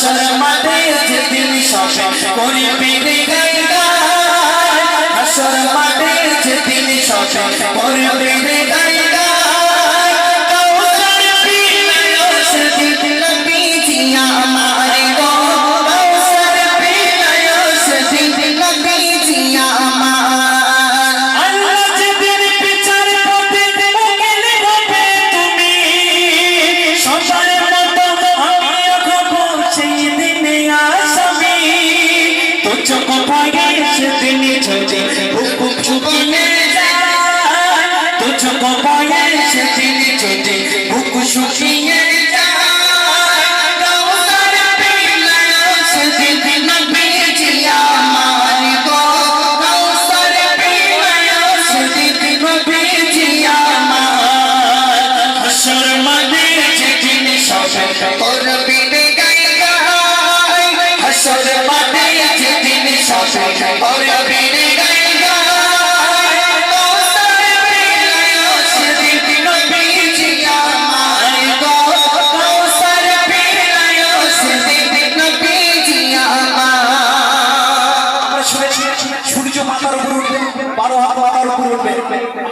হাসর মাঠে যেদিন সবে করবে হাসর মাঠে যেদিন সবে করবে পাগে সেদিন ঝোঁজে বুক বুক শুকিয়ে যায় তো চোখ পাগে সেদিন ঝোঁজে বুক শুকিয়ে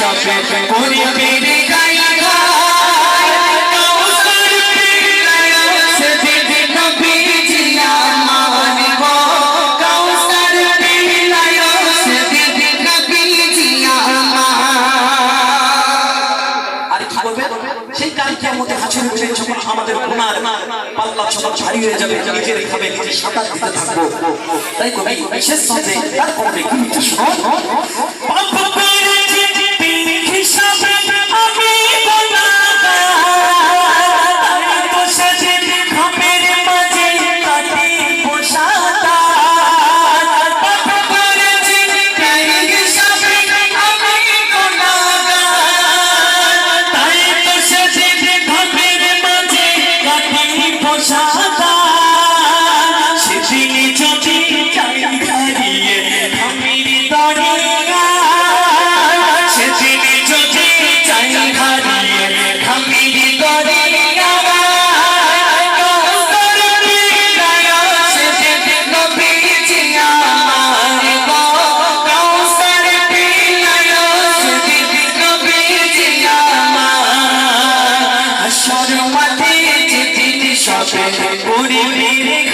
সবে করবে রে গায়রা কাউসার পিলায় সেদিন নবীজি আমার গো কাউসার পিলায় সেদিন নবীজি আমার আর কি করবে সেই কালকে আমাদের হাসির উঠে যখন আমাদের গুনার পাল্লা যখন ভারী হয়ে যাবে, নিজের খাবে নিজে সাঁতার দিতে থাকব। তাই কবি শেষ সাথে তার কলমে কি লিখছে শুনো Shout leaving.